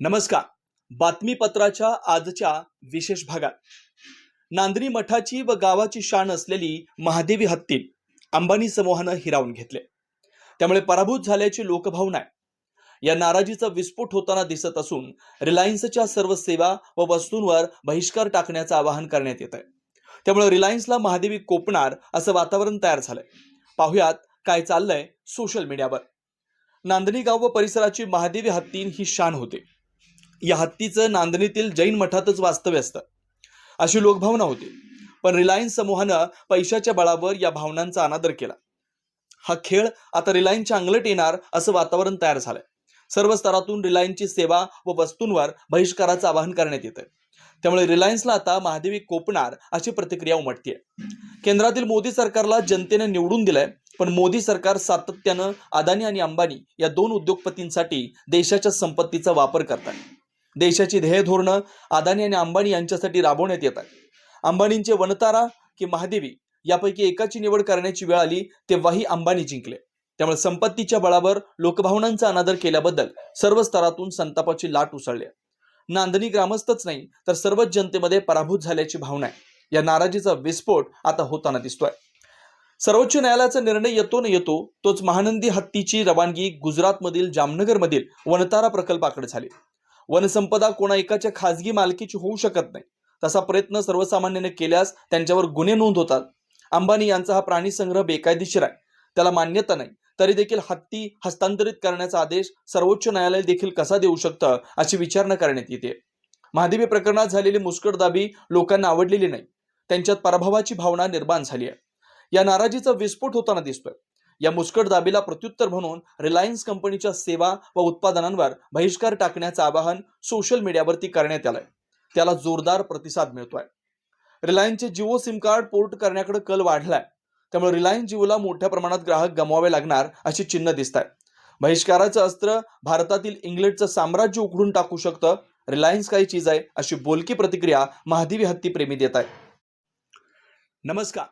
नमस्कार. बातमीपत्राच्या आजच्या विशेष भागात. नांदणी मठाची व गावाची शान असलेली महादेवी हत्ती अंबानी समूहानं हिरावून घेतले. त्यामुळे पराभूत झाल्याची लोकभावना आहे. या नाराजीचा विस्फोट होताना दिसत असून रिलायन्सच्या सर्व सेवा व वस्तूंवर बहिष्कार टाकण्याचं आवाहन करण्यात येत आहे त्यामुळे रिलायन्सला महादेवी कोपणार असं वातावरण तयार झालंय. पाहुयात काय चाललंय सोशल मीडियावर. नांदणी गाव व परिसराची महादेवी हत्तीन ही शान होते. या हत्तीचं नांदणीतील जैन मठातच वास्तव्य असतं. अशी लोकभावना होती. पण रिलायन्स समूहानं पैशाच्या बळावर या भावनांचा अनादर केला. हा खेळ आता रिलायन्सच्या अंगलट येणार असं वातावरण तयार झालंय. सर्व स्तरातून रिलायन्सची सेवा व वस्तूंवर बहिष्काराचं आवाहन करण्यात येत आहे त्यामुळे रिलायन्सला आता महादेवी कोपणार अशी प्रतिक्रिया उमटतीये. केंद्रातील मोदी सरकारला जनतेने निवडून दिलंय पण मोदी सरकार सातत्यानं अदानी आणि अंबानी या दोन उद्योगपतींसाठी देशाच्या संपत्तीचा वापर करत आहे देशाची ध्येय धोरणं अदानी आणि अंबानी यांच्यासाठी राबवण्यात येतात अंबानींचे वनतारा की महादेवी यापैकी एकाची निवड करण्याची वेळ आली तेव्हाही अंबानी जिंकले. त्यामुळे संपत्तीच्या बळावर लोकभावनांचा अनादर केल्याबद्दल सर्व स्तरातून संतापाची लाट उसळली नांदणी ग्रामस्थच नाही तर सर्वच जनतेमध्ये पराभूत झाल्याची भावना आहे. या नाराजीचा विस्फोट आता होताना दिसतोय. सर्वोच्च न्यायालयाचा निर्णय येतो न येतो तोच महानंदी हत्तीची रवानगी गुजरातमधील जामनगरमधील वनतारा प्रकल्पाकडे झाली. वनसंपदा कोणा एकाच्या खाजगी मालकीची होऊ शकत नाही. तसा प्रयत्न सर्वसामान्याने केल्यास त्यांच्यावर गुन्हे नोंद होतात. अंबानी यांचा हा प्राणी संग्रह बेकायदेशीर आहे. त्याला मान्यता नाही. तरी देखील हत्ती हस्तांतरित करण्याचा आदेश सर्वोच्च न्यायालय देखील कसा देऊ शकतं अशी विचारणा करण्यात येते. महादेवी प्रकरणात झालेली मुस्कटदाबी लोकांना आवडलेली नाही. त्यांच्यात पराभवाची भावना निर्माण झाली आहे. या नाराजीचा विस्फोट होताना दिसतोय. या मुस्कट दाबीला प्रत्युत्तर म्हणून रिलायन्स कंपनीच्या सेवा व उत्पादनांवर बहिष्कार टाकण्याचं आवाहन सोशल मीडियावरती करण्यात आलंय. त्याला जोरदार प्रतिसाद मिळतोय. रिलायन्सचे जिओ सिम कार्ड पोर्ट करण्याकडे कल वाढलाय. त्यामुळे रिलायन्स जिओला मोठ्या प्रमाणात ग्राहक गमवावे लागणार अशी चिन्ह दिसत आहे बहिष्काराचं अस्त्र भारतातील इंग्लंडचं साम्राज्य उघडून टाकू शकतं रिलायन्स काही चीज आहे अशी बोलकी प्रतिक्रिया महादेवी हत्ती प्रेमी देत आहे. नमस्कार.